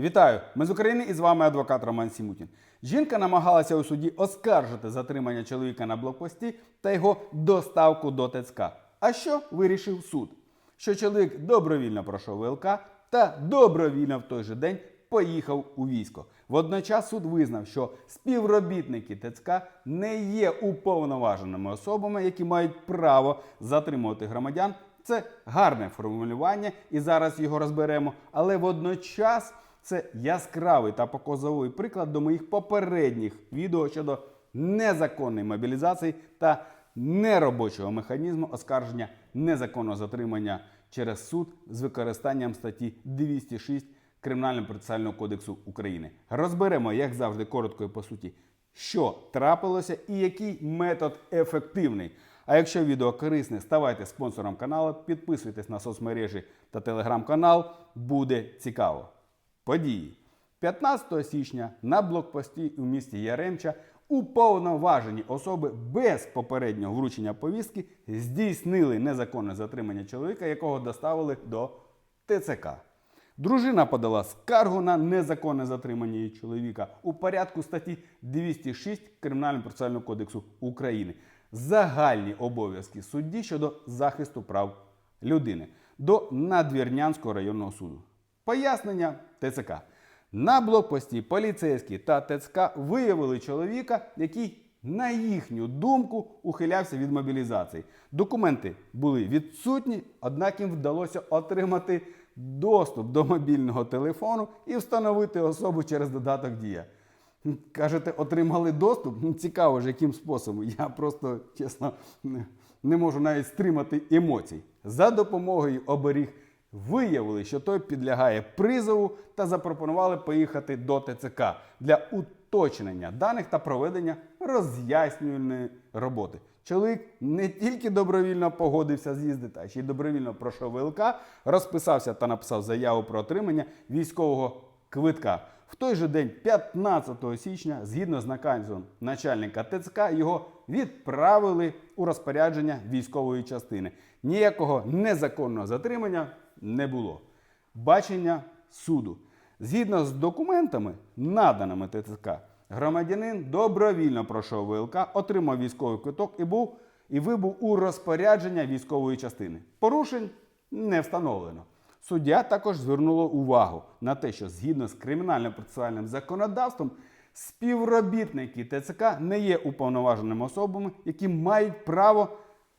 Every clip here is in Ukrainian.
Вітаю! Ми з України і з вами адвокат Роман Сімутін. Жінка намагалася у суді оскаржити затримання чоловіка на блокпості та його доставку до ТЦК. А що вирішив суд? Що чоловік добровільно пройшов ВЛК та добровільно в той же день поїхав у військо. Водночас суд визнав, що співробітники ТЦК не є уповноваженими особами, які мають право затримувати громадян. Це гарне формулювання, і зараз його розберемо. Але водночас це яскравий та показовий приклад до моїх попередніх відео щодо незаконної мобілізації та неробочого механізму оскарження незаконного затримання через суд з використанням статті 206 Кримінального процесуального кодексу України. Розберемо, як завжди, коротко і по суті, що трапилося і який метод ефективний. А якщо відео корисне, ставайте спонсором каналу, підписуйтесь на соцмережі та телеграм-канал. Буде цікаво. Події. 15 січня на блокпості у місті Яремча уповноважені особи без попереднього вручення повістки здійснили незаконне затримання чоловіка, якого доставили до ТЦК. Дружина подала скаргу на незаконне затримання її чоловіка у порядку статті 206 Кримінального процесуального кодексу України. Загальні обов'язки судді щодо захисту прав людини до Надвірнянського районного суду. Пояснення ТЦК. На блокпості поліцейські та ТЦК виявили чоловіка, який, на їхню думку, ухилявся від мобілізації. Документи були відсутні, однак їм вдалося отримати доступ до мобільного телефону і встановити особу через додаток Дія. Кажете, отримали доступ? Ну, Цікаво ж, яким способом. Я просто, чесно, не- не можу навіть стримати емоцій. За допомогою оберіг виявили, що той підлягає призову та запропонували поїхати до ТЦК для уточнення даних та проведення роз'яснювальної роботи. Чоловік не тільки добровільно погодився з'їздити, а ще й добровільно пройшов ВЛК, розписався та написав заяву про отримання військового квитка. В той же день, 15 січня, згідно з наказом начальника ТЦК, його відправили у розпорядження військової частини. Ніякого незаконного затримання не було. Бачення суду. Згідно з документами, наданими ТЦК, громадянин добровільно пройшов ВЛК, отримав військовий квиток і був і вибув у розпорядження військової частини. Порушень не встановлено. Суддя також звернула увагу на те, що згідно з кримінальним процесуальним законодавством, співробітники ТЦК не є уповноваженими особами, які мають право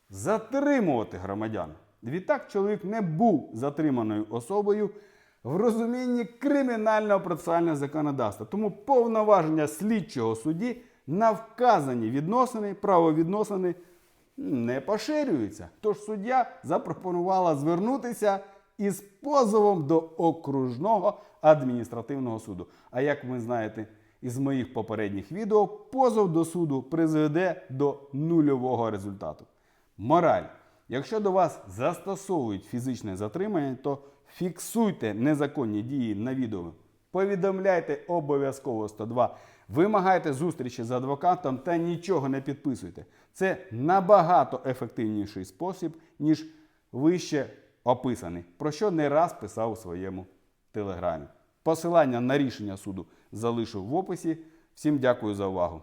затримувати громадян. Відтак, чоловік не був затриманою особою в розумінні кримінального процесуального законодавства. Тому повноваження слідчого судді на вказані відносини, правовідносини не поширюються. Тож суддя запропонувала звернутися із позовом до окружного адміністративного суду. А як ви знаєте із моїх попередніх відео, позов до суду призведе до нульового результату. Мораль. Якщо до вас застосовують фізичне затримання, то фіксуйте незаконні дії на відео. Повідомляйте обов'язково 102, вимагайте зустрічі з адвокатом та нічого не підписуйте. Це набагато ефективніший спосіб, ніж вище описаний, про що не раз писав у своєму телеграмі. Посилання на рішення суду залишу в описі. Всім дякую за увагу.